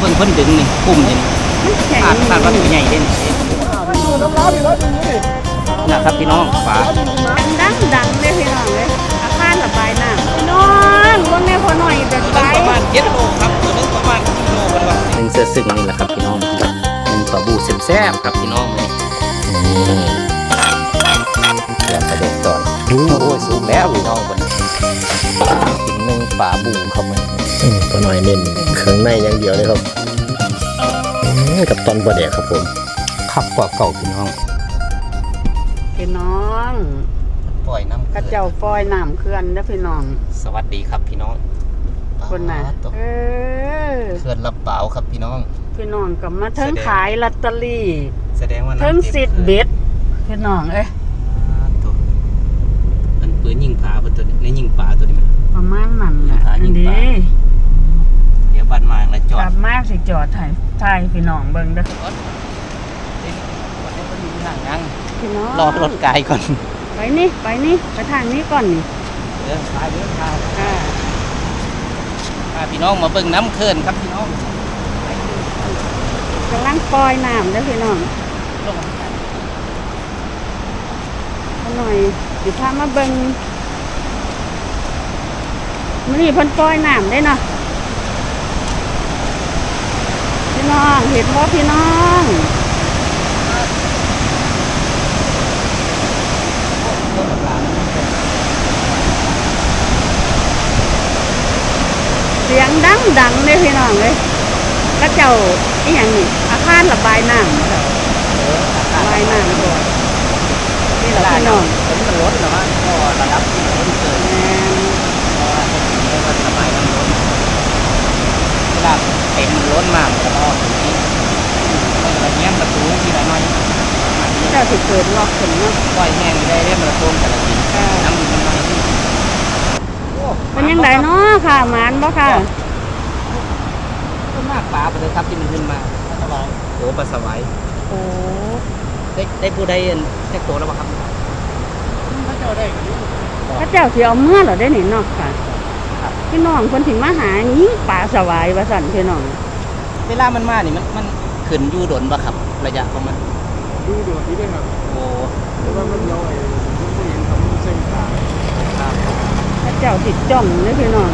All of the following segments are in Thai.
เบิ่งเพิ่นดึงนี่ปุ่มนี่มันแข็งคาดคาดว่าตัวใหญ่เด่นนะครับพี่น้องฝาดังดังๆเลยพี่น้องเลยอาคารระบายน้ำพี่น้องว่าแม่พอหน่อยแบบไปประมาณ7โลครับตัวนึงประมาณ10โลเพิ่นว่าหนึ่งเสือซึ่งนี่แหละครับพี่น้องหนึ่งปลาบูแซ่บๆครับพี่น้องนี่เสือประเด็นตอนโอ้ยสูงแล้วพี่น้องคนกินหนึ่ง ปลาบูครับมันอืมตัวหน่อยเน้นเครื่องในอย่างเดียวเลยครับอืมกับตอนประเดกครับผมขับกว่าเก่าพี่น้องพี่น้องปล่อยน้ำกระเจ้าฟอยน้ำเขื่อนเด้อพี่น้อง สวัสดีครับพี่น้องคนน่ะตกเออเขื่อนลำเปล่าครับพี่น้อง พี่น้องกับมาเทิงแสดงขายลอตเตอรี่ แสดงว่าน้ำเทิงสิทธิ์เบ็ดพี่น้องเอ้ยตัวมันปืนยิงผาเพิ่นตัวนี้ในยิงป่าตัวนี้ มั้ยประมาณนั้นแหละขายิอังนปลานี้เดี๋ยวบ้านมาแล้วจกอดลับมาสิจอดถ่ายถ่ายพี่น้องเบิ่งเด้อยังพี่น้องรอรถไกลก่อน ไปนี่ไปนี่ไปทางนี้ก่อนนี่เดินทางเดินทางอ่าพาพี่น้องมาเบิ่งน้ำเขื่อนครับพี่น้องกำลังปล่อยน้ำเด้อพี่น้องลงมาขหน่อยสิพามาเบิ่ง มื้อนี้เพิ่นปล่อยน้ำได้เนาะพี่น้องเห็นบ่พี่น้องเสียงดังดังเลยพี่น้องเลยกระเจ้าอีหยังนี่อาคารระบายน้ำระบายน้ำด้วยนี่แหละพี่น้องผมมันลดเหรอวะก็ระดับที่ล้นเกิน แม่น เพราะว่าเรียกว่าสบายมันล้น เวลาเต็มมันล้นมากมันก็ออกตรงนี้มันก็เงี้ยประตูทีละน้อยเจ้าสิเกิดล็อกขึ้นเนาะปล่อยแห้งได้เรียบระตูแต่ละทีน้ำมันน้อยที่เป็นยังไงเนาะค่ะหมานบ่ค่ะก็มากปลาไปเลยครับที่มันขึ้นมาโอ้ปลาสวายโอ้ได้ได้ผู้ใดอันได้โตแล้วป่ะครับพระเจ้าสิเอาเมื่อเหรอได้นี่เนาะค่ะครับ พี่น้องเพิ่นสิมาหายิงปลาสวายว่าซั่นพี่น้องเวลามันมานี่มันมันขึ้นอยู่ดนป่ะครับ ระยะของมันดูดูนี่ด้วยครับโอ้แต่ว่ามันย่อยมันไม่เห็นทำเส้นขาครับพระเจ้าสิจ้องเด้อพี่น้อง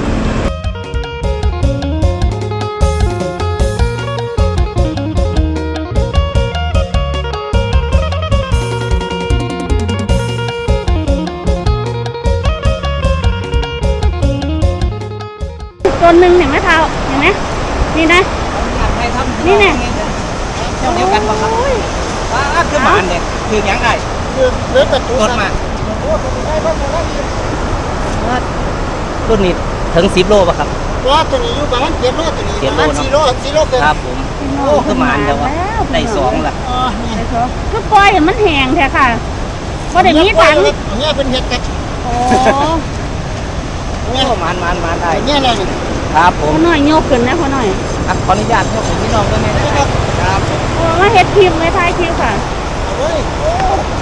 หนึงเห็นไหมเท้าเห็นไหมนี่นะอยากให้ทำนี่แน่เจ้าเดียวกันป่ะครับว่าคือหมานเด็กคือหยังไงคือเลือดแต่ตัวรถมาโอ้ตัวนี้ได้บ้างตัวนี้รุ่นนี้ถึงสิบโลป่ะครับตัวตัวนี้อยู่ประมาณเจ็ดโลตัวนี้ประมาณสี่โลสี่โลเกินครับผมพี่น้โอ้คือหมานเดียวอะได้สองละอ๋อนี่ได้สองคือปล่อยให้มันแห้งแท้ค่ะบ่ได้มีถังเนี่ยเป็นเห็ดกัดโอ้โอ้หมานหมานหมานได้เนี่ยเลยนี่ ครับผมพ่อหน่อยโยกขึ้นนะพ่อหน่อยอะขออนุญาตให้ผมพี่น้องด้วยนะครับครับโอ้มาเฮ็ดคลิปไว้ท้ายคลิปค่ะเอาเว้ย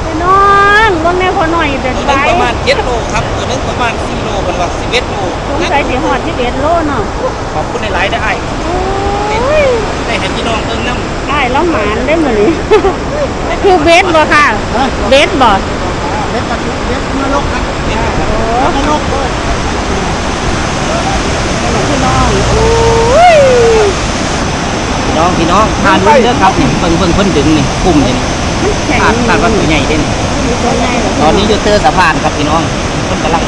พี่น้องเบิ่งแม่พ่อหน่อยเด็ดตัวไปนึงประมาณเจ็ดโลครับตัวนึงประมาณสี่โลเป็นว่าสิบเอ็ดโลสงสัยสิฮอด11โลเนาะขอบคุณในไลน์ได้ไอ้โอ้ยได้เห็นพี่น้องเพิ่งน้ำได้แล้วหมานได้มื้อนี้คือเบสบ่ค่ะเบสบ่เห็ดกัดเห็ดนรกครับโอ้นรกเลยพี่ น้องโอ้ยพี่น้องพี่น้องทานด้วยเด้อครับนี่เพิ่งเพิ่งเพิ่นดึงนี่ปุ่มนี่มันแข็งคาดคาดว่าตัวใหญ่เด่นตัวใหญ่เหรตอนนี้อยู่เตอร์สะพานครับพี่น้องเพิ่นกำลัง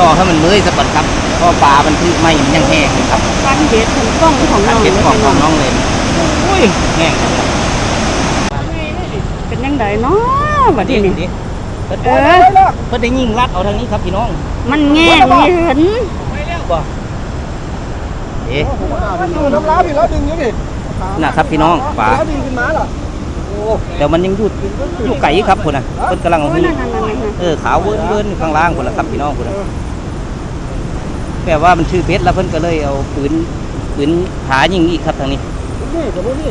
รอให้มันเมื่อยสักก่อนครับเพราะปลามันคือไม่มันยังแห้งอยู่ครับฟันเบสถึงกล้องของอัน้นองเป็นของของน้น้องเลยอุ้ยแห้งครับเป็นยังไงเนาะบัดดินี้ดินี่เพิ่นเอเอออเพิ่นได้ยิงลัดเอาทางนี้ครับพี่น้อง มันแง่งนี่เห็นไม่แล้วบ่ เอ๊ะดูน้ำล้าพี่แล้วดึงอยู่ดินะครับพี่น้องปลาแล้วดึงขึ้นมาเหรอเดี๋ยวมันยังอยู่อยู่ไกลครับพุ่นน่ะเพิ่นกำลังเอาโอ้หูนั่นนั่นนั่นนั่นเออขาวเวิ้นเวิ้นอยู่ข้างล่างพุ่นล่ะครับพี่น้องพุ่นน่ะแปลว่ามันชื่อเพชรแล้วเพิ่นก็เลยเอาปืนปืนหายิงอีกครับทางนี้นี่กับพวกนี้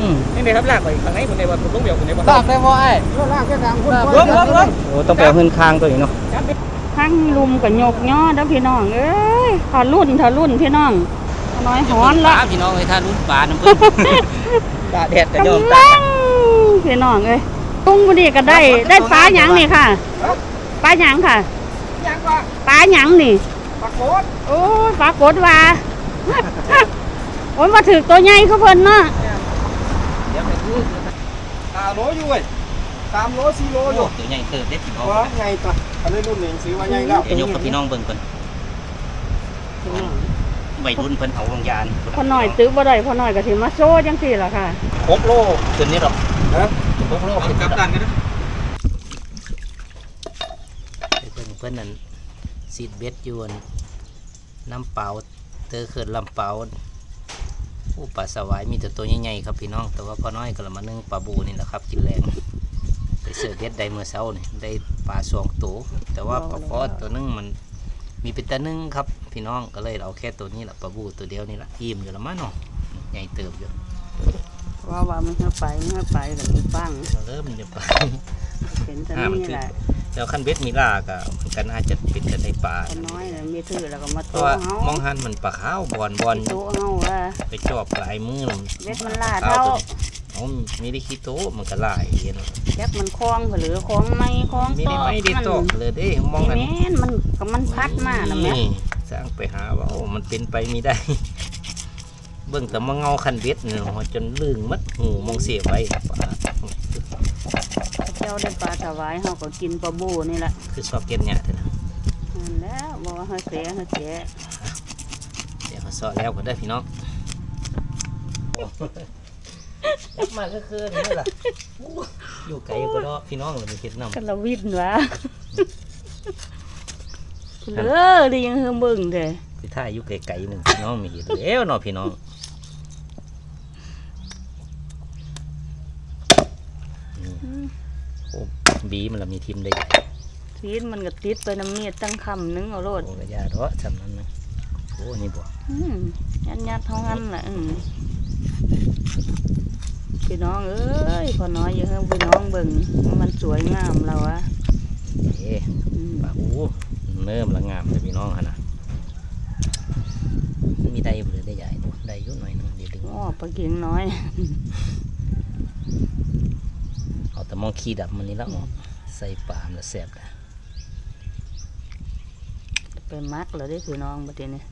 อืมนี่เลยครับลากไปข้างในผมในวันผมต้องเบี่ยวผมในวันลากได้บ่ไอ้ก็ลากแค่กลางคนเบิ้งเบิ้งเบิ้งโอ้ต้องไปเอาขึ้นคางตัวนี้เนาะ ทั้งลุมกับโยกย่อเด้อพี่น้องเอ้ยทอรุ่นทอรุ่นพี่น้องคน้อยหอนละปลาพี่น้องเอ้ยถ้ารุ่นปลาน้ำเพิ่นตาแดดก็ยอมกำตาลังพี่น้องเอ้ยตุ้งพอดีก็ได้ได้ปลาหยังนี่ค่ะปลาหยังค่ะยังว่าปลาหยังนี่ปรากฏโอ้ยปลากดว่าโอ้ยมาถือตัวใหญ่เขาเพิ่นเนาะเดี๋ยวไปดูตาโลอยู่เว้ย สามโลสี่โลโอ้อยู่ตัวใหญ่เติบเด็ดพี่น้องว่าไงต่ออันนี้รุ่นหนึ่งซื้อว่าไงแล้วเดี๋ยวยกกับพี่น้องเบิ่งก่อนใบรุ่นเพิ่นเอาลงยานพอหน่อยตื้อบ่ได้พอหน่อยก็สิมาโซ่จังซี่ล่ะค่ะหกโลขึ้นนี่หรอกฮะหกโลขึ้นกลับตันกันนะเพิ่นเพิ่นนั่นซีดเบ็ดอยวนน้ำเปล่าเตอเขินลำเปล่าผู้ปลาสวายมีแต่ตัวใหญ่ๆครับพี่น้อง แต่ว่าพอน้อยก็ละมานึ่งปลาบูนี่แหละครับ กินแรงไป เสือเบ็ดได้เมื่อเช้านี่ได้ปลาสองตัวแต่ว่าปลาพอตัวนึงมันมีเป็นแต่นึงครับ พี่น้องก็เลยเอาแค่ตัวนี้แหละปลาบูตัวเดียวนี่แหละอิ่มอยู่และมั้งเนาะใหญ่เติบอยู่ว่าว่ามันเฮาไปมันเฮาไปก็มีฟังเราเริ่มจะไปเป็นตะอ่ามันนี่คือแหละแล้วขั้นเบ็ดมีลากอะมันก็น่าจะเป็นจะได้ปลาพอน้อยน่ะมีถือแล้วก็มาเพโตราะว่าเฮามองหันมันปลาขาวบอลบอลโตเฮาว่าไปจอบปลายมือมันเบ็ดมันลาดปลเท่า ตัวนี้อ๋อมีได้ขี้โตมันก็หลายเนาะแก๊บมันคล้องหรือคล้องไม้คล้องมีตได้อกไม่ได้ตอกเลยเด้มองมักันนแม่นมันก็มันพัดมาน่ะแม่นี่สร้างไปหาว่าโอ้มันเป็นไปไม่ได้ เบิ่งแต่มาเงาคันเบ็ดเนี่ยจนลึงมัดหูมองเสียไว้ปลาเจ้าได้ปลาถวายเฮาก็กินปลาบูนี่แหละคือชอบเก็บเนี่ยเถอะนะนั่นแหล้วบอกว่าเฮาเสียเฮาเสียเดี๋ยวเขาสอดแล้วก็ได้พี่น้อง มาก็คือนี่แหละอยู่ไกลก็รอพี่น้องเลยมีเก็บน้ำกันละวินวะเออได้ยังเฮือเบิ่งเด้พี่ท่าอยู่ไกลๆหนึ่งพี่น้องมีเห็นแล้วเนาะพี่น้องนี่โอ้บีมันละมีทีมได้ทีนมันก็ติดไปน้ำเมียดตั้งคำนึงเอาโลดโอ้กระยาเนาะจำนั้นนะโอ้นี่บ่อืมยัดยัดๆเท่านั้นแหละอืม พี่น้องเอ้ยพอน้อยอย่าเฮือพี่น้องเบิ่งว่ามันสวยงามเราอะเอ๊ะอืมปลาโอ้เนิ่มละงามเลยพี่น้องฮะนะมันมีได้บ่หรือได้ใหญ่บ่ได้อยุ่หน่อยนึงเดี๋ยวดึงอ้อปลาเก่งน้อยเอาแต่มองขี้ดับมันนี่ละอ๋อใส่ปลามนละแซ่บนะไปมักเราได้พี่น้องบัดนี้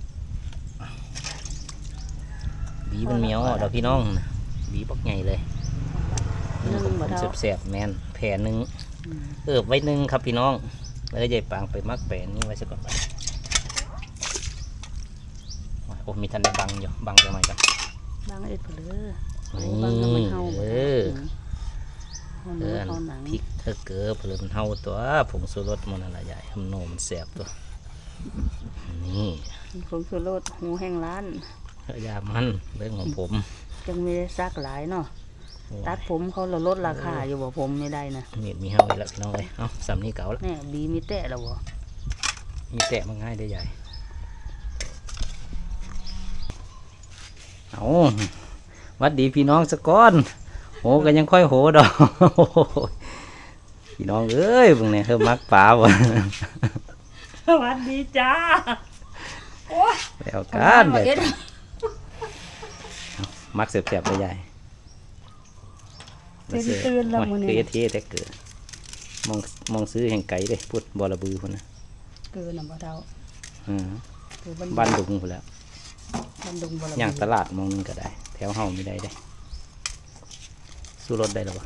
บีมันเหมียวอะเดี๋ยวพี่น้องนะ บีบักใหญ่เลยนึ่งบ่เท่าแซ่บๆแมนแผ่หนึ่งอืมเออไว้หนึ่งครับพี่น้อง แล้วใหญ่ปางไปมักแปลนนี่ไว้ซะก่อนไปโอ้มีทันได้บังอยู่บังจังหน่อยกันบางเอ็ดเผลอนี่บางก็มันเฮาเอบ่อได้เอเฮาอเนื้อเฮาหนังพริกเธอเกลือเปลือมันเฮาตัวผงสูรสมันอะไรใหญ่ทำโนมันแสบตัว นี่ผงชูรสหูแห้งร้าน ยามันเรื่องของผม จังไม่ได้ซักหลายเนาะโอ้ยตัดผมเขาเราลดราคาอยู่บ่ผมไม่ได้นะมีดมีเฮาอีกแล้วพี่น้องเลยเอ้าสำนี้เก่าแล้วแน่บีมีแตะแล้วบ่มีแตะมันง่ายได้ใหญ่เอาหวัดดีพี่น้องสะก้อนโหก็ยังค่อยโหดอกพี่น้องเอ้ยพวกนี้เธอมักป่าบ่สวัสดีจ้าแล้วกันแบบ มักเสียบๆไปใหญ่เป็นตื่นแล้วมื้อคือนี้เอทีแต่เกิดมองมองซื้อแห่งไก่เลยพูดบอระบือพุ่นนะเกินน่ะบ่เท่าอืมเกินบ้านบ้านดุงพุ่นแหล้วบ้านดงบ่ละย่างตลาดมองหนึงก็ได้ แถวเฮาไม่ได้ได้สู้รถได้หรอวะ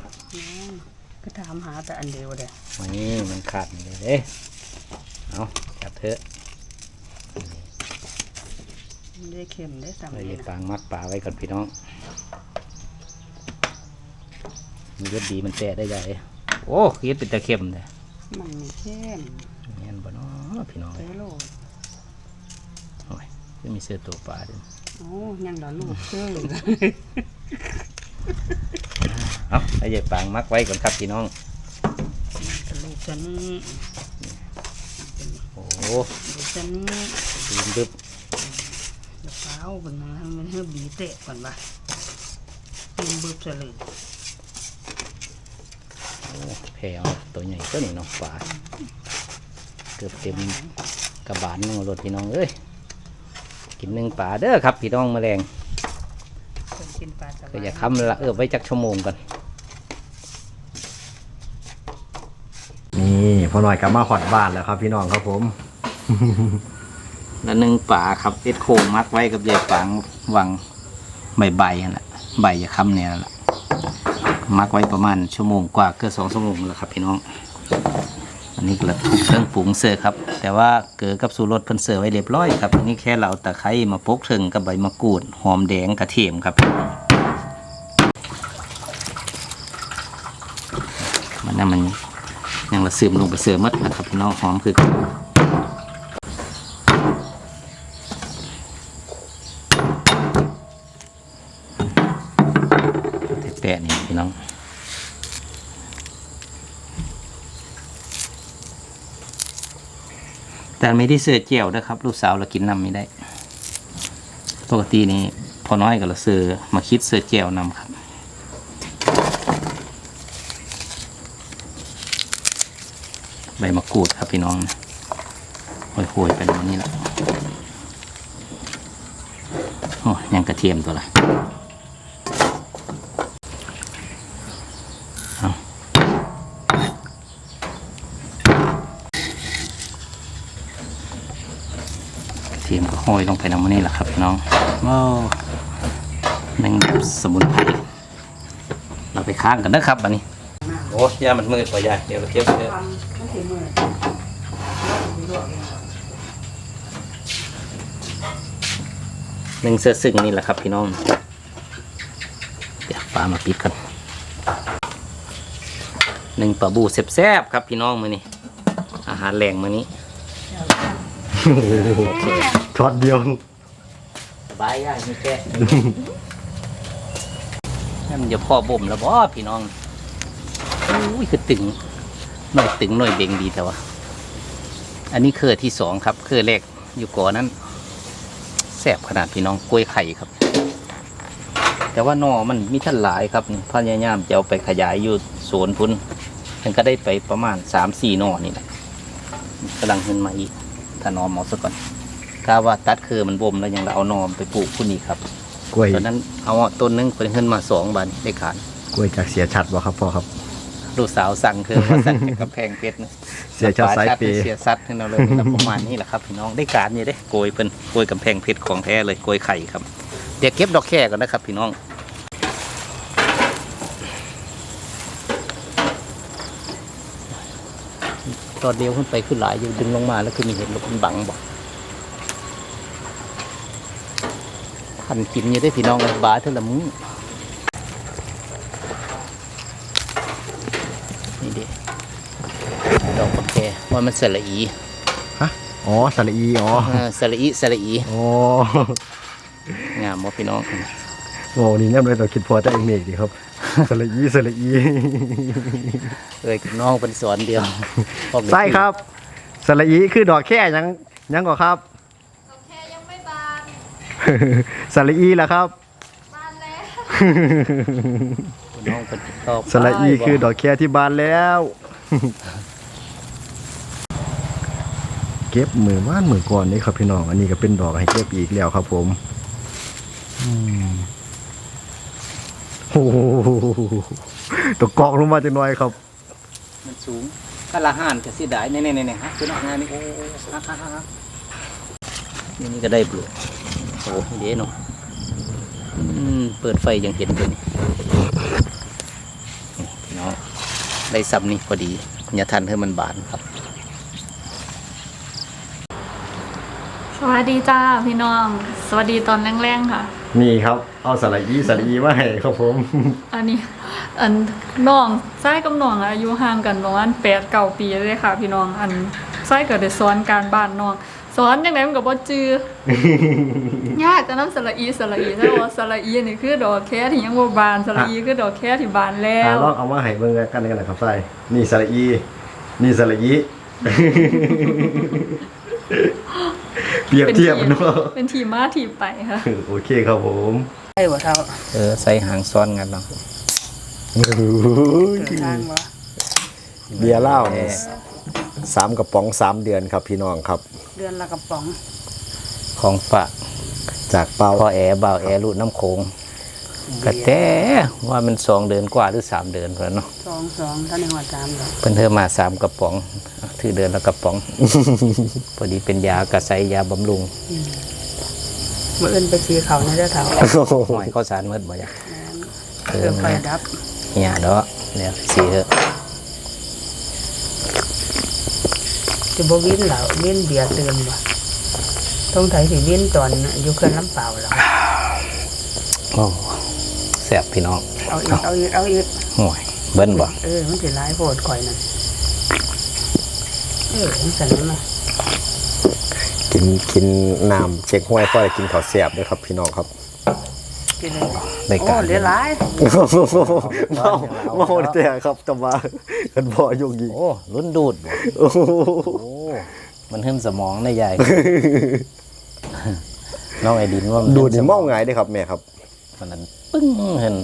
ก็ถามหาแต่อันเดียวเด้อวันนี้มันขาดนี่เลยเด้เอาจับเถอะมัน ได้เค็มได้สามเราเดืจะอนปางมักป่าไว้ก่อนพี่น้องมีรถดีมันแตะได้ใหญ่โอ้คิดเป็นตะเข็มเลยมันมีเค็มเงี้ยบ่เนาะพี่น้องไปโลดโอ้ยจะมีเสื้อตัวปลาด้วยโอ้ยังดอลูกเชื่อเอาไอ้ใหญ่ปางมักไว้ก่อนครับพี่น้องกระลูกจะนี่โอ้ลูกจะนี่ลืมดึบ เดี๋ยวเท้าเป็นนะมันเฮือบีเตะก่อนว่ะกินบึบเสลือโอ้แพรเอาตัวใหญ่ตัวนี้เน้องปลาเกือบเต็มกระบาลนึงเอารถพี่น้องเอ้ยเกินหนึ่งป่าเด้อครับพี่น้องแมลงคนกินปลาสก็วายอย่าค้ำละเออไว้จักชั่วโมงก่อนนี่พ่อหน่อยกลับมาหอดบ้านแล้วครับพี่น้องครับผม แล้วหนึ่งป่าครับเอ็ดโคงมัดไว้กับยายฝังวังใบใบนั่นแหละใบอย่าค้ำเนี่ยนั่นแหละมักไว้ประมาณชั่วโมงกว่าเกือบสองชั่วโมงแล้วครับพี่น้อง อันนี้ก็ละทุกเครื่องปรุงเสิร์ฟครับ แต่ว่าเกลือกับสูรสเพิ่นเสิร์ฟไว้เรียบร้อยครับอันนี้แค่เราตะไคร้มาปกถึงกับใบมะกรูดหอมแดงกระเทียมครับมันนั่นมันยังละซึมลงไปเสือหมดนะครับพี่น้องหอมคือกันแปะนี่พี่น้องแต่ไม่ได้เสือเจียวนะครับ ลูกสาวเรากินน้ำไม่ได้ ปกตินี่พอน้อยกับเราเสือมาคิดเสือเจียวนำครับใบมะกรูดครับพี่น้องนะโหยๆไปแบบนี้แหละโอ้ยังกระเทียมตัวละเอา เทียมก็ ห้อยลงไปน้ำมันนี่แหละครับพี่น้องว้าวนั่งแบบสมุนไพรเราไปค้างกันนะครับอันนี้โอ้ยามันมืดกว่ายาเดี๋ยวเราเทียบเถอะมันสิมือหนึ่งเสื้อซึ่งนี่แหละครับพี่น้อง เดี๋ยวฟ้ามาปิดกันหนึ่งปลาบูแซ่บๆครับพี่น้องมือนี้อาหารแรงมือนี้ ช็อตเดียว สบายย่ายไม่แก่นั่นมันจะพ่อบ่มแล้วบ่พี่น้องอุ้ยคือตึงหน่อยตึงหน่อยเบ่งดีแต่ว่าอันนี้คือที่สองครับคือแรกอยู่ก่อนนั้นแซ่บขนาดพี่น้องกล้วยไข่ครับ แต่ว่าหนอมันมีท่านหลายครับพยายามจะเอาไปขยายอยู่สวนพุ่นมันก็ได้ไปประมาณสามสี่หนอนี่แหละกำลังขึ้นมาอีกถ้าหนอหมอซะก่อน ถ้าว่าตัดคือมันบ่มแล้วยังเราเอาหนอมไปปลูกพุ่นอีกครับกล้วยตอนนั้นเอาต้นหนึงเป็นขึ้นมาสองบาทได้ขายกล้วยจากเสียชัดบ่ครับพ่อครับลูกสาวสั่งคือว่าสั่งจากกำแพงเพชรนะเสียชัดสายเปย์เสียซัดให้เราเลยครับประมาณนี้แหละครับพี่น้องได้การอยู่เด้โกยเป็นโกยกำแพงเพชรของแท้เลยโกยไข่ครับ เดี๋ยวเก็บดอกแค่ก่อนนะครับ พี่น้องตอนเดียวขึ้นไปขึ้นหลายอยู่ดึงลงมาแล้วคือมีเห็นลมบังบอก ขันกินอยู่ได้พี่น้องเลยบาเท่าละมุ้งนี่เด็ดอกกาแฟว่ามันสละอีฮะอ๋อสระอีอ๋ออ่าสละอีสละอีอ๋องามบ่พี่น้องโอ้นี่เนี่ยเลยเราคิดพอแต่เองเมกดีครับสระอีสระอีเอ้ยกับน้องเป็นสอนเดียวพวกเด็กใช่ครับสระอีคือดอกแค่ยังยังก่อครับ โอเคยังไม่บาน สระอีล่ะครับบานแล้วน้องเป็นตอบสระอีคือดอกแค่ที่บานแล้ว เก็บมือว่านมือก่อนนี่ครับพี่น้อง อันนี้ก็เป็นดอกให้เก็บอีกแล้วครับผมอืมโอ้โหตกกอกลงมาจังหน่อยครับ มันสูงก็ละห่านก็สิได้แน่ๆๆๆฮะคือน้องงานนี่โอ้ฮะฮะฮะฮะนี่นี่ก็ได้ปลูก โอ้นี่เด้เนาะอืมเปิดไฟยังเห็นตัวนี้นี่พี่น้องได้ซ้ำนี่พอดีอย่าทันให้มันบานครับ สวัสดีจ้าพี่น้อง สวัสดีตอนแรงๆค่ะ นี่ครับ เอาสระอีสระอีมาให้ครับผม อันนี้ อันน้องไส้กับน้องอายุห่างกันประมาณแปดเก้าปีเลยค่ะ พี่น้องอันไส้ก็ได้สอนการบ้านน้อง สอนยังไงมันก็บ่จือยากจะนำสระอีสระอีแต่ว่าสระอีนี่คือดอกแค่ที่ยังบ่บานสระอีคือดอกแค่ที่บานแล้อ่าวลองเอามาให้เบิ่งกันกันนะครับใส่นี่สระอี นี่สระอีเปรียบเทียบเนาะเป็นทีมาทีไปค่ะโอเคครับผมใช่บ่เท่าเออใส่หางซ้อนกันเนาะเดินทางบ่เบียร์เหล้าเนี่ยสามกระป๋องสามเดือนครับพี่น้องครับ เดือนละกระป๋องของฝากจากเปล่าพอแอร์บ่าวแอร์ลุน้ำโขงกระแต่ว่ามันสองเดือนกว่าหรือสามเดือนพอแล้วเนาะสองสองท่านในหัวจามเลยเพิ่นเธอมาสามกระป๋องถือเดือนละกระป๋อง พอดีเป็นยากระใสยาบำรุงเมื่อเอินไปชีเขาในเด้อเถาหอยข้าวสารเมื่อบ่จ้ะเติมไฟดับเนี่ยเด้อเนี่ยสีเถอะ จะบ่วินเหล่าวินเบียร์เติมบ่ต้องไถสิวินตอนอยู่เขื่อนลำเปล่าแล้วโอ้แซ่บพี่น้องเอาอีกเอาอีกเอาอีกห่วยเบิ้นบ่เออมันสิร้ายโพดข่อยนั่นเออมันสั่นมากินกินน้ำเช็คห้วยพ่อได้กินข้าวเสียบด้วยครับพี่น้องครับ กินเลยได้โอ้การ เหลือหลายเมาเมาแต่ครับแต่ว่ากันบ่ยกยิงโอ้ลุ้นดูดบ่โอ้โหโอ้มันหึ่มสมองได้ใหญ่ น้องไอดินว่ามันดูดนี่หึ่สเมาไงายเด้อครับแม่ครับ มันนั้นปึ้งเห็น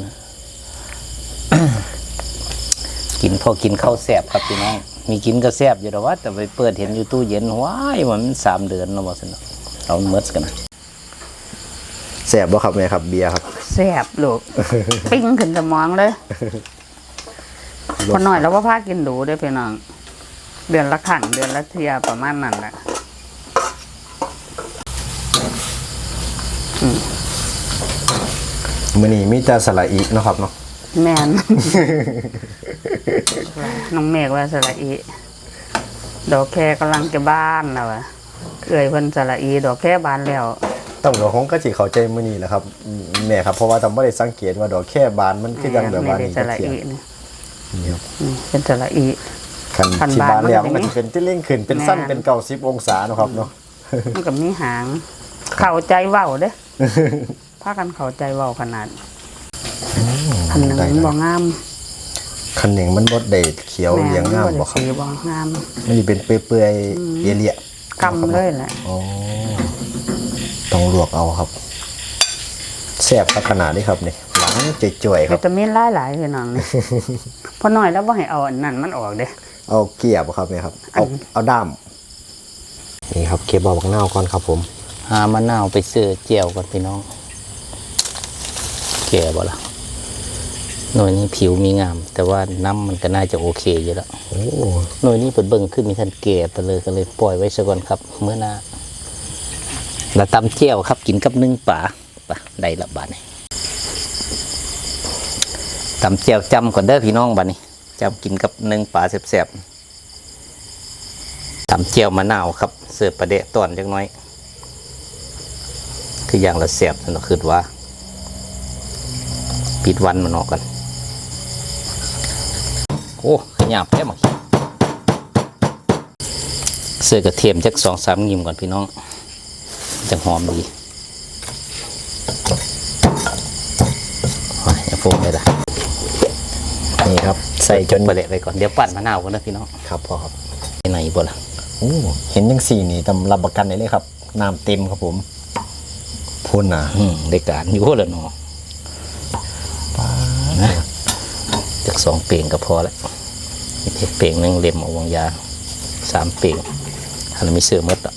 กินพอกินข้าวแซ่บครับพี่น้อง มีกินก็แซ่บอยู่แต่ว่าแต่ไปเปิดเห็นอยู่ตู้เย็นว้ายมันสามเดือนแล้วบ่สนเนาะเอาเมิดกันนะ แสบบ่ครับแม่ครับเบียร์ครับแซ่บลูก ปิ้งขึ้นสมองเลยพอหน่อยแล้วว่าพากินดูได้อพี่น้อง เดือนละครั้งเดือนละเทียประมาณนั้นแหละมื้อนี้มีแต่สละอีเนาะครับเนาะแม่นน้องเมฆว่าสระอีดอกแค่กำลังจะบ้านแล้วอะเอ่ยเพิ่นสระอี ดอกแค่บานแล้ว ต้องก็คงก็สิเข้าใจมื้อนี้แหละครับอืมแม่ครับเพราะว่าต้องบ่ได้สังเกตว่าดอกแค่บานมันคือจังแบบว่าไม่นี่ได้สจะระเทียอีมนี่นี่ครับอืมเป็นสระอีคันคันที่บานบานแล้วมัมันนก็ก็จะสิเป็นที่เล่งขึ้นเป็นสั้นแม่นเป็น90องศาเนาะครับเนาะมันก็มีหาง เข้าใจเว้าเด้พากันเข้าใจเว้าขนาดคันหนึงมันบ่งามคันหนึ่งมันบ่ได้เขียวเรียงงามแนบ่ครับสีบ่งามมันสิเป็นเปื่อยๆเอเลี่ยกำเลยแหละอ๋อ ต้องลวกเอาครับแซ่บครับขนาดนี้ครับนี่หลังจ่วยๆครัวิบตามินหลายๆพี่น้องนี่ พอหน่อยแล้วบ่ให้เอาอันนั้นมันออกเด้ เอาเกียบครับเนี่ยครับเอาเอาด้ามนี่ครับเก็บเอาบักนาวก่อนครับผม หามะนาวไปเสือเจียวก่อนพี่น้องแก่บ่ล่ะหน่วยนี้ผิวมีงาม แต่ว่าน้ำมันก็น่าจะโอเคอยู่แล้วโอ้หน่วยนี้เปิดเบิ่งขึ้นมีทันแก่ไปเลยก็เลยปล่อยไว้ซะก่อนครับเมื่อหน้า แล้วตำเจียวครับกินกับนึ่งป่าป่ะได้ละบาทนี่ตำเจียวจำก่อนเด้อพี่น้องบาดนี้จำกินกับนึ่งป่าแซ่บๆตำเจียวมะนาวครับ เสิร์ฟประเดะตอนจักน้อย คืออย่างละแซ่บสนอคือว่า ปิดวันมันออกกันโอ้ขยาบแค่มาเสือกระเทียมจักสองสามงิมก่อนพี่น้อง จะหอมดีโอ้ยอย่าโฟมเลยล่ะนี่ครับ ใส่จนไปเลยไปก่อน เดี๋ยวปั่นมะนาวกันนะพี่น้องครับพ่อครับไปไหนบ่ล่ะโอ้เห็นยังสี่นี่ตำรับประกันได้เลยครับน้ำเต็มครับผมพ่นนะอืมได้การอยู่แล้วเนาะนะจากสองเปล่งก็พอแล้วอีกเปล่งหนึ่งเล็มเอาวางยาสามเปล่งอันนั้นมีเสือหมดอะ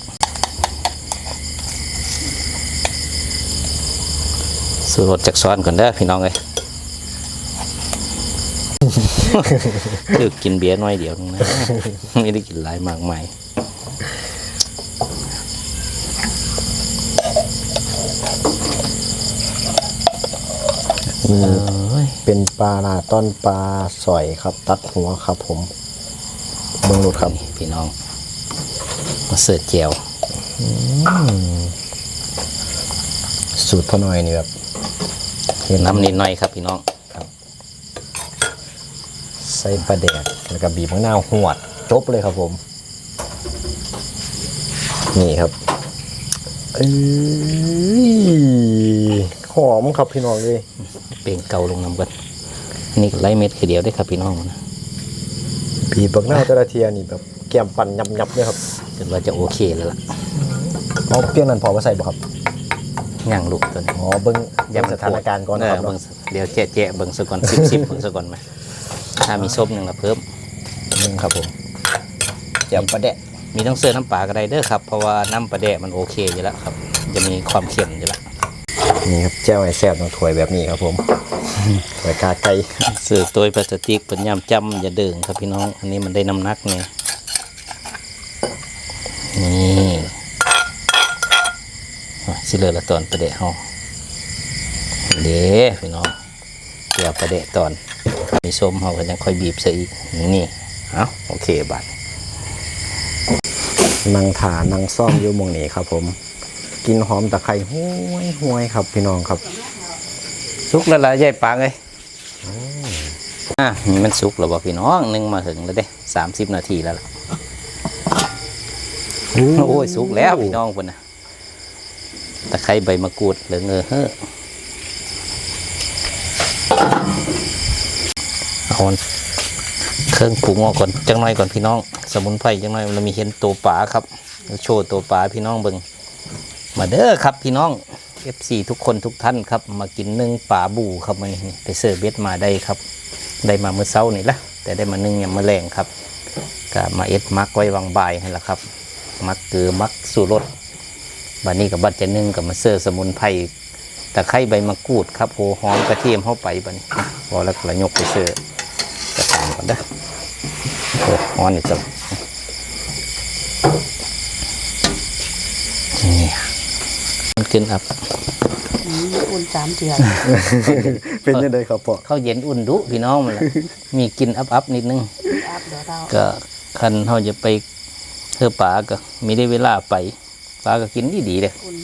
สูรสจากซ้อนก่อนเด้อพี่น้องเลยคือกินเบียร์น้อยเดียวนึงนะไม่ได้กินหลายมากมายนี่เอ้ยเป็นปลาลาต้นปลาสอยครับ ตัดหัวครับผมเบิ่งรูดครับนี่พี่น้อง มาเสิร์ฟเจียวสูตรพ่อหน่อยนี่แบบเห็ นน้ำนิดหน่อยครับพี่น้องใส่ปลาแดกแล้วก็บีบมะนาวหวดจบเลยครับผม นี่ครับเอ้ยหอมครับพี่น้องเลยเปล่งเกาลงน้ำกันนี่ก็ไล่เม็ดคือเดียวได้ครับพี่น้องนะบีบบักนาวแต่ละเทียนี่แบบแก้มปั่นยับๆเลยครับจนว่าจะโอเคแล้วล่ะเอาเปรี้ยวนั้นพอมาใส่บ่ครับ ย่างลูกตัวนี้อ๋อเบิ้งย้ำสถานการณ์ก่อนนะครับเเบิ่งเนาะสเดี๋ยวแจ๊ะแจ๊ะเบิ่งสะก่อนสิบสิบเบิ่งสะก่อนไหมถ้ามีส้มหนึ่งละเพิ่มนึงครับผมแจ่มปลาแดะมีต้องเสื้อน้ำปลาก็ได้เด้อครับ เพราะว่าน้ำปลาแดะมันโอเคอยู่แล้วครับ จะมีความเค็มอยู่แล้วนี่ครับแจ้วไอ้แซ่บต้องถ้วยแบบนี้ครับผมถ้วยกาไก่เสือตัวพลาสติกเป็นยามจำอย่าเดิงครับพี่น้อง อันนี้มันได้น้ำหนักไงนี่อะ สิเหลือละตอนประเดะเฮาเด้พี่น้องเดี๋ยวประเดะตอน มีส้มเฮาก็ยังค่อยบีบใส่อีกนี่เอาโอเคบัดนางถานางซ่อมอยู่หมองนี้ครับ ผม กินหอมตะไคร้ห้วยห้วยครับ พี่น้องครับ สุกแล้วล่ะยายปางเอ้ยอะนี่มันสุกแล้วบ่พี่น้องนึ่งมาถึงแล้วเด้สามสิบนาทีแล้วล่ะโอ้ยสุกแล้วพี่น้องคนนะ ตะไคร้ใบมะกรูดหลืองเออเฮ้อเอาเครื่องปรุงออกก่อนจังน่อยก่อนพี่น้อง สมุนไพรจังน่อยเรามีเห็นตัวปลาครับโชว์ตัวปลาพี่น้องเบิงมาเด้อครับพี่น้อง FC ทุกคนทุกท่านครับ มากินนึ่งปลาบูครับมันไปเสิร์ฟเบ็ดมาได้ครับ ได้มาเมื่อเช้านี่ละแต่ได้มานึ่งยามมื้อแรงครับก็มาเอ็ดมักไว้วางใบให้ละครับ มักเกลือมักสูรส บัดนี้กับบัดจะนึ่งกับมาเสิร์ฟสมุนไพรตะไคร้ใบมะกรูดครับโหหอมกระเทียมเข้าไปบัดนี้พอแล้วก็ยกไปเสิร์ฟกระตามก่อนเด้อโอ้หอมนี่จังนี่มันขึ้นอับอืมอุ่นสามเดือนเป็นยังไงครับพ่อเข้าวเย็นอุ่นดุพี่น้องมันละมีกลินอับอับๆนิดนึงอัพเดี๋ยวเราก็คันเขาจะไปเฮือป่าก็ไม่ได้เวลาไป ปลาก็กินดีดีๆเลยอุ่น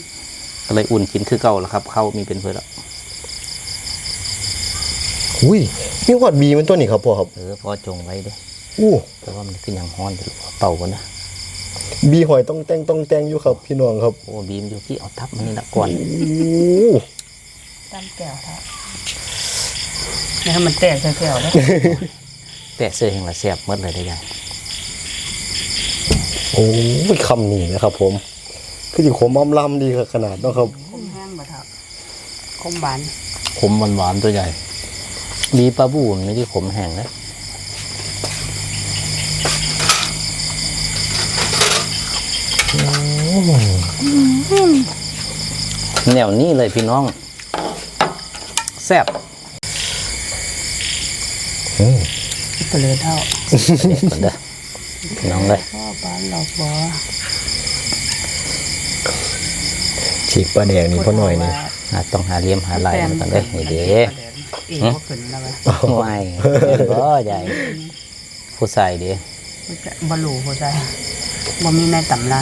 ก็เลยอุ่นกินคือเก่าแล้วครับเขามีเป็นเพื่อนแล้วอุ้ยมีหอดบีมันตัวนี้ครับพ่อครับเออพอจงไว้เด้อู้แต่ว่ามันคือยังฮ้อนอยู่เป่ากันนะบีหอยต้องแต่งต้องแต่งอยู่ครับ พี่น้องครับโอ้บีมอยู่ที่เอาทับมันนี่ละก่อนอู้ตามแก้วเท่าแล้วมันแตกใส่แก้วแล้วแต่เสื้อแห่งละแซ่บเมื่อเลยได้ยังโอ้ยคำนี้นะครับผม คือจิขมอมลำดีครับขนาดเนาะครับ คมแห้งบ่เท่าคมหวานขมหวานๆตัวใหญ่บีปลาบูมันไม่ได้ขมแห้งนะแนวนี้เลยพี่น้อง แซ่บเปลือยเท่าเด็กก่อนเด้อพี่น้องเลย พ่อบ้านเราบ่ ฉีกปลาแดงนี่พ่อหน่อยนี่อะต้องหาเหลี่ยมหาลายมาก่อนเด้อนี่เด้เองบ่ขึ้นแล้ววะไม่บ่ใหญ่ผู้ใส่เด้บ่รู้บ่ได้บ่มีในตำรา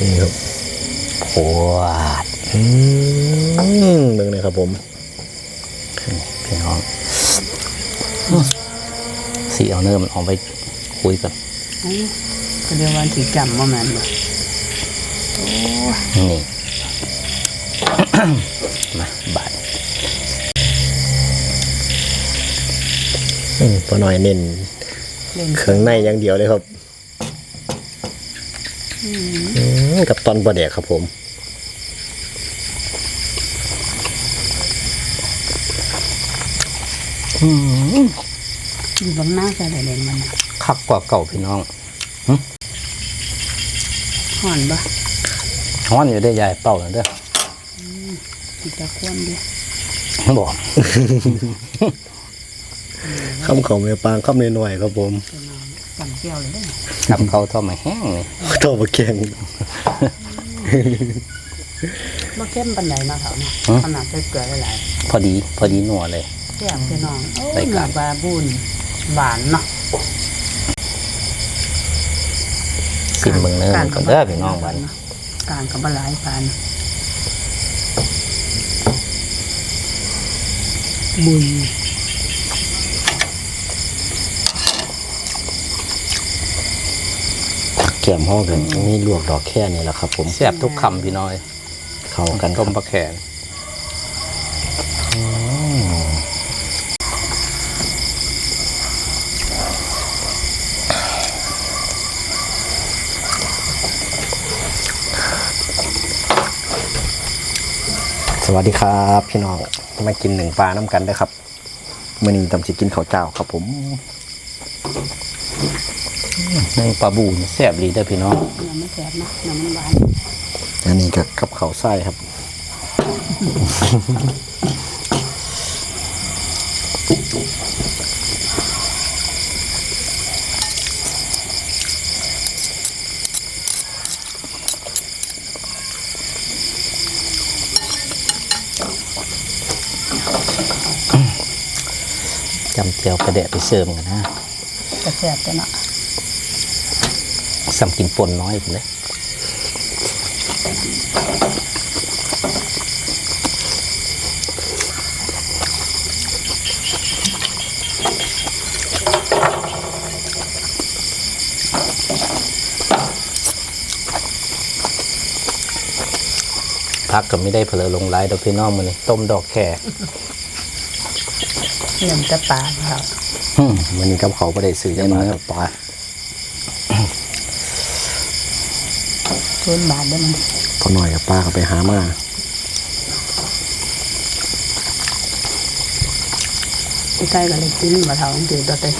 นี่ครับโคตรอืมเบิ่งเลยครับผมพี่น้องสีเอาเนื้อมันออกไปคุยกันอื้อก็เรียกว่าสิจำว่าแม่นบ่ นี่ มาบาดอืมพ่อหน่อยเน้นเล่นเครื่องในอย่างเดียวเลยครับอืมกับตอนปลาแดกครับผมอยู่บางหน้าจะได้เล่นมันน่ะคักกว่าเก่าพี่น้องฮ้อนบ่ ฮ้อนอยู่ได้อยายเป่าแล้วเด้อสิจะควนดิบอกคำเขาแม่ปางคำน้อยๆครับผมจำแก้วเลยเด้อทำเขาทอดมาแห้งนี่เท่าปลาแกงบ่เข้มปานใดเนาะเขาเนาะขนาดใส่เกลือหลายพอดี พอดีหนัวเลยๆแซ่บพี่น้องโอ้ได้ยครัเนื้อบปลาบุญหวานเนาะสิมเมืองเนื้อมันก่อนเด้อพี่น้องบ้าน การกับบหลายปานบุญแก้มห้องกันนี่ลวกดอกแค่นี้แหละครับ ผมแซ่บทุกคำพี่น้อย เข้ากันคต้รับมปลาแขน สวัสดีครับพี่น้องมากินหนึ่งปลาน้ำกันเด้อครับมื่อนี้ตำสิกินข้าวเจ้าครับผมนึ่งปลาบูนี่แซ่บดีเด้อพี่น้องเนื้อมันแซ่บเนาะเนื้อมันหวานอันนี้กับกับข้าวไส้ครับำเจียวประเดะไปเสริมกันนะจะแซ่บจังเนาะสัมกินป่นน้อยผมเลยพักก็ไม่ได้เผลอลงไลายดอกพี่น้องมันนี่ต้มดอกแค่เยี่ยมจะปลาครับอืมวันนี้กับเขาบ่ได้ซื้อจังมาครับปลาชวนบาทได้มันพอหน่อยกับป้าก็ไปหามาใกล้ก็เลยกินบ่เท่าถือตัวเต็ม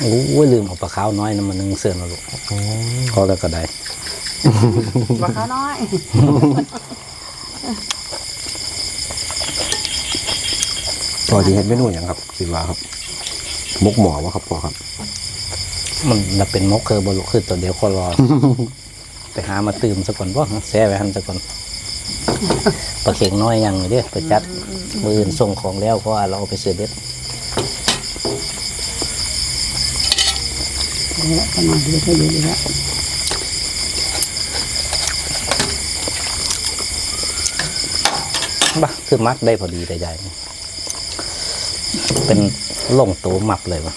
โอ้ยลืมเอาปลาขาวน้อยนะมันนึงเสื่อนะลูกก็แล้วก็ได้บ่เขาน้อย พ อจะเห็นเมนูอย่างครับคิดว่าครับมุกหมอวะครับพอครับ มันน่ะเป็นมกเคอร์บลูคือตัวเดียวก็รอ ไปหามาตื่มซะก่อนว่าแซ่ไว้หันซะก่อนปลาเข็งน้อยยังอยู่เด้ไปจัดมืออื่นส่งของแล้วเพราะว่าเราเอาไปเสือเบ็ดนี่แหละก็นอนดีก็อยู่ดีแล้วบ้าคือมัดได้พอดีได้ใหญ่ เป็นลงตัวมับเลยวะ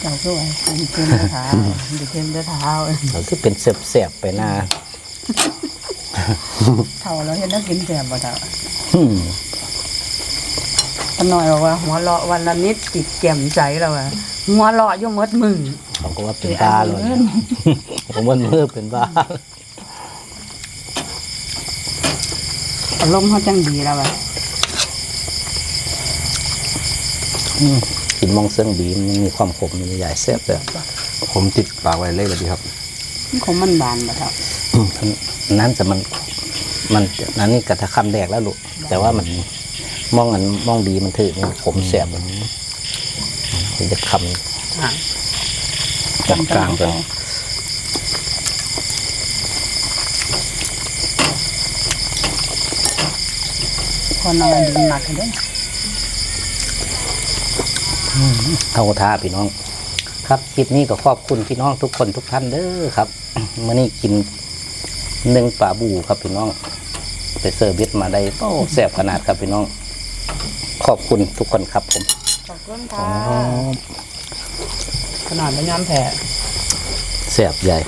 เจ้าก็ไว้อันเค็มด้วยเท้าดิเค็มด้วยเท้าก็คือเป็นเสียบเสียบๆไปหน้าเท่าแล้วเห็นแล้วกินแซ่บบ่เท่าอืมป้าน้อยบอกว่า หัวเราะวันละนิดจิตแจ่มใสแล้วอะหัวเราะอยู่หมดมึงผมก็ว่าเป็นบ้าเลยผมว่ามือเป็นบ้าอารมณ์เขาจังดีแล้วอะ อืม กินมองเสื่องดีมันยังมีความขมอยู่ใหญ่แซ่บเลยผมติดปากไว้เลยเลยดีครับมันคงมันบานบ่เท่านั้นแต่มัน มันนั้นนี่กระทะคำแดกแล้วลูกแต่ว่ามันมองอันมองดีมันถือมันขมแซ่บมันจะคอะำกลางกลางๆไปคนเอาดินหนักกันเด้อ เท่าท่าพี่น้อง ครับคลิปนี้ก็ขอบคุณพี่น้องทุกคนทุกท่านเด้อครับเมื่อนี้กินหนึ่งปลาบูครับพี่น้อง ไปเซอร์วิสมาได้โอ้แซ่บขนาดครับพี่น้อง ขอบคุณทุกคนครับผมขอบคุณค่ะขนาดไม่ยอมแพ้แซ่บใหญ่